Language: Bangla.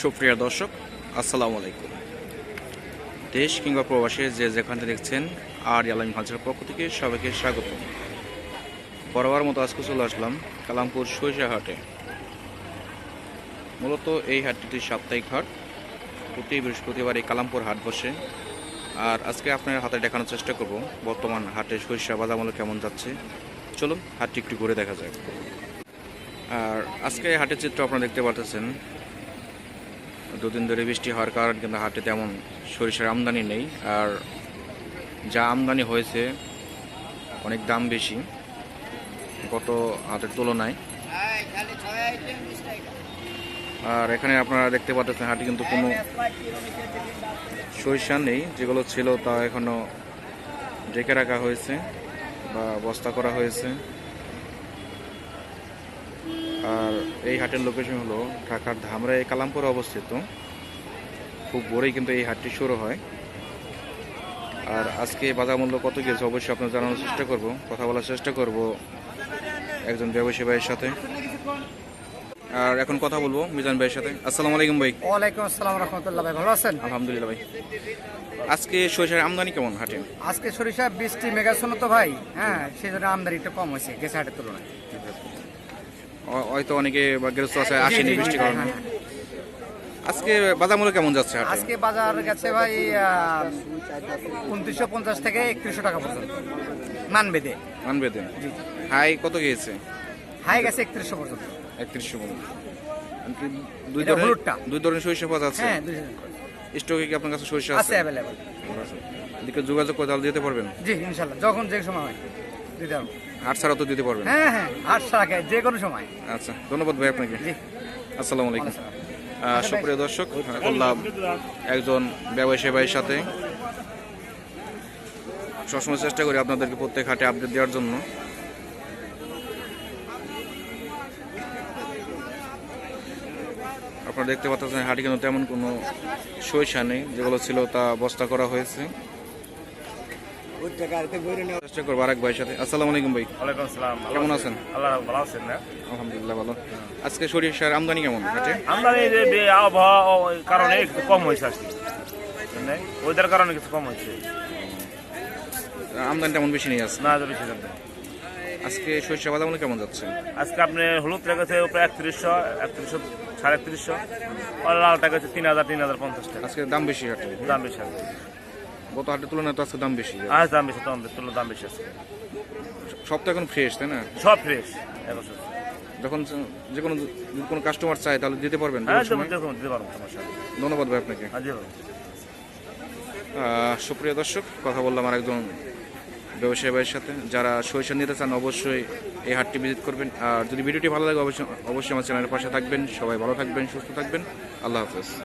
সুপ্রিয় দর্শক, আসসালামু আলাইকুম। দেশ কিংবা প্রবাসে যে যেখান দেখছেন, আর আলম হাজার পক্ষ থেকে সবাইকে স্বাগত। বরাবর মতো আজকে চলে আসলাম কালামপুর হাটে। মূলত এই হাটটি সাপ্তাহিক হাট, প্রতি বৃহস্পতিবার এই কালামপুর হাট বসে। আর আজকে আপনার হাতে দেখানোর চেষ্টা করব, বর্তমান হাটে সরিষা বাজার মূল্য কেমন যাচ্ছে। চলুন হাটটি একটু ঘুরে দেখা যায় আর আজকে হাটের চিত্র আপনারা দেখতে পাচ্ছেন দুদিন ধরে বৃষ্টি হওয়ার কারণে কিন্তু হাটে তেমন সরিষার আমদানি নেই। আর যা আমদানি হয়েছে, অনেক দাম বেশি গত হাতের তুলনায়। আর এখানে আপনারা দেখতে পাচ্ছেন হাটে কিন্তু কোনো সরিষা নেই, যেগুলো ছিল তা এখনও ডেকে রাখা হয়েছে বা বস্তা করা হয়েছে। আর এই হাটের লোকেশন হলো ঢাকার ধামরাই কালামপুরে অবস্থিত। খুব ভোরেই কিন্তু এই হাটটি শুরু হয়। আর আজকে বাজার মূল্য কত গেছে অবশ্যই আপনার জানানোর চেষ্টা করব কথা বলার চেষ্টা করব একজন ব্যবসায়ী ভাইয়ের সাথে। আর এখন কথা বলব মিজান ভাইয়ের সাথে। আসসালামু আলাইকুম ভাই। ওয়ালাইকুম আসসালাম রহমতুল্লাহ ভাই ভালো আছেন? আলহামদুলিল্লাহ ভাই। আজকে সরিষার আমদানি কেমন হাটে? আজকে সরিষা বৃষ্টি মেঘাচ্ছন্ন তো ভাই হ্যাঁ সেই জন্য আমদানি একটু কম হয়েছে গেছে হাটের তুলনায়। হয়তো অনেকে গৃহস্থ আছে আসেনি বৃষ্টির কারণে। আজকে বাজার মূল্য কেমন যাচ্ছে আজকে বাজার গেছে ভাই উনত্রিশশো পঞ্চাশ থেকে একত্রিশশো টাকা পর্যন্ত। মান বেঁধে। আনবে দিন হাই কত গিয়েছে? হাই গেছে একত্রিশশো পর্যন্ত। একত্রিশশো পর্যন্ত। দুই ধরনের। দুই ধরনের সরিষা পাওয়া যাচ্ছে হ্যাঁ স্টকে কি আপনার কাছে সরিষা আছে আছে? অ্যাভেলেবেল এদিকে যোগাযোগ করে তাহলে দিতে পারবেন? জি ইনশাল্লাহ। যখন যে সময় হয় দিতে পারব হাট ছাড়া তো দিতে পারবেন হ্যাঁ হ্যাঁ আটশো টাকা যে কোনো সময়। আচ্ছা ধন্যবাদ ভাই আপনাকে। আসসালামু আলাইকুম। সুপ্রিয় দর্শক করলাম একজন ব্যবসায়ী ভাইয়ের সাথে সবসময় চেষ্টা করি আপনাদেরকে প্রত্যেক হাটে আপডেট দেওয়ার জন্য। আপনারা দেখতে পাচ্ছেন হাটে কিন্তু তেমন কোনো সরিষা নেই যেগুলো ছিল তা বস্তা করা হয়েছে। চেষ্টা করব আরেক ভাইয়ের সাথে। আসসালামু আলাইকুম ভাই। ওয়ালাইকুম আসসালাম কেমন আছেন? আল্লাহ ভালো আছেন না? আলহামদুলিল্লাহ ভালো। আজকে সরিষার আমদানি কেমন? হাটে আমদানি এই যে বে- আবহাওয়া কারণে একটু কম হয়েছে আজকে বুঝলেন? ওইটার কারণে কিছু কম হয়েছে। আমদানি তেমন বেশি নেই আছে না বেশি আজকে সরিষা কেমন যাচ্ছে? আজকে আপনি হলুদ রেখেছে প্রায় একত্রিশশো একত্রিশশো সাড়ে একত্রিশশো। আর লালটা গেছে তিন হাজার তিন হাজার পঞ্চাশ টাকা। আজকে দাম বেশি দাম বেশি গত হাটের তুলনায় তো আজকে দাম বেশি। আজ দাম বেশি দাম বেশি দাম বেশি আছে সব তো এখন ফ্রেশ তাই না? সব ফ্রেশ একশো যখন যে কোনো যদি কোনো কাস্টমার চায় তাহলে দিতে পারবেন হ্যাঁ। ধন্যবাদ ভাই আপনাকে। হ্যাঁ সুপ্রিয় দর্শক কথা বললাম আর একজন ব্যবসায়ী ভাইয়ের সাথে। যারা সরিষা নিতে চান অবশ্যই এই হাটটি ভিজিট করবেন। আর যদি ভিডিওটি ভালো লাগে অবশ্যই অবশ্যই আমার চ্যানেলের পাশে থাকবেন। সবাই ভালো থাকবেন সুস্থ থাকবেন। আল্লাহ হাফেজ।